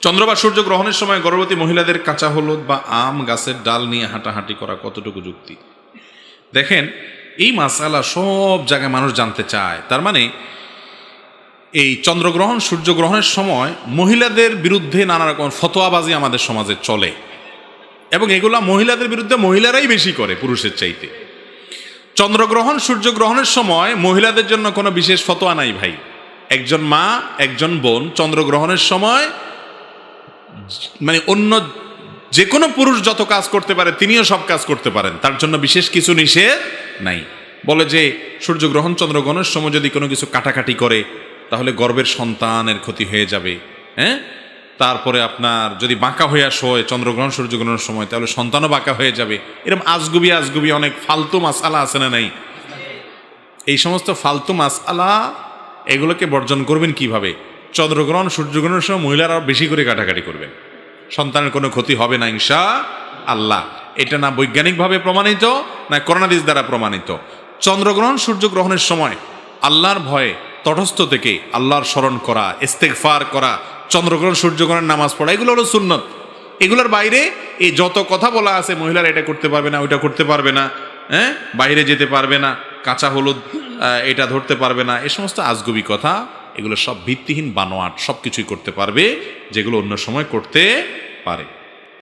চন্দ্র বা সূর্য গ্রহণের সময় গর্ভবতী মহিলাদের কাঁচা হলুদ বা আম গাছের ডাল নিয়ে হাঁটাহাঁটি করা কতটুকু যুক্তি? দেখেন, এই মাসালা সব জায়গায় মানুষ জানতে চায়। তার মানে এই চন্দ্রগ্রহণ, সূর্যগ্রহণের সময় মহিলাদের বিরুদ্ধে নানা রকম ফতোয়াবাজি আমাদের সমাজে চলে। এবং এগুলা মহিলাদের বিরুদ্ধে মহিলারাই বেশি করে, পুরুষের চাইতে। চন্দ্রগ্রহণ, সূর্যগ্রহণের সময় মহিলাদের জন্য কোনো বিশেষ ফতোয়া নাই ভাই। একজন মা, একজন বোন, চন্দ্রগ্রহণের সময় মানে অন্য যে কোনো পুরুষ যত কাজ করতে পারে, তিনিও সব কাজ করতে পারেন। তার জন্য বিশেষ কিছু নিষেধ নাই। বলে যে সূর্যগ্রহণ চন্দ্রগ্রহণের সময় যদি কোনো কিছু কাটাকাটি করে, তাহলে গর্বের সন্তানের ক্ষতি হয়ে যাবে। হ্যাঁ? তারপরে আপনার যদি বাঁকা হইয়া শোয় চন্দ্রগ্রহণ সূর্যগ্রহণের সময়, তাহলে সন্তানও বাঁকা হয়ে যাবে। এরকম আজগুবি আজগুবি অনেক ফালতু মাসালা আছে না নাই? এই সমস্ত ফালতু মাসালা, এগুলোকে বর্জন করবেন কীভাবে? চন্দ্রগ্রহণ, সূর্যগ্রহণের সময় মহিলারা বেশি করে কাটাকাটি করবেন সন্তানের কোনো ক্ষতি হবে না ইনশা আল্লাহ এটা না বৈজ্ঞানিকভাবে প্রমাণিত, না করোনাদিস দ্বারা প্রমাণিত। চন্দ্রগ্রহণ, সূর্যগ্রহণের সময় আল্লাহর ভয়ে তটস্থ থেকে আল্লাহর স্মরণ করা ইস্তেকফার করা, চন্দ্রগ্রহণ, সূর্যগ্রহণের নামাজ পড়া, এগুলো হলো সুন্নত। এগুলোর বাইরে এই যত কথা বলা আছে, মহিলারা এটা করতে পারবে না, ওইটা করতে পারবে না হ্যাঁ? বাইরে যেতে পারবে না, কাঁচা হলুদ এটা ধরতে পারবে না, এ সমস্ত আজগুবি কথা এগুলো সব ভিত্তিহীন বানোয়াট সব কিছুই করতে পারবে যেগুলো অন্য সময় করতে পারে।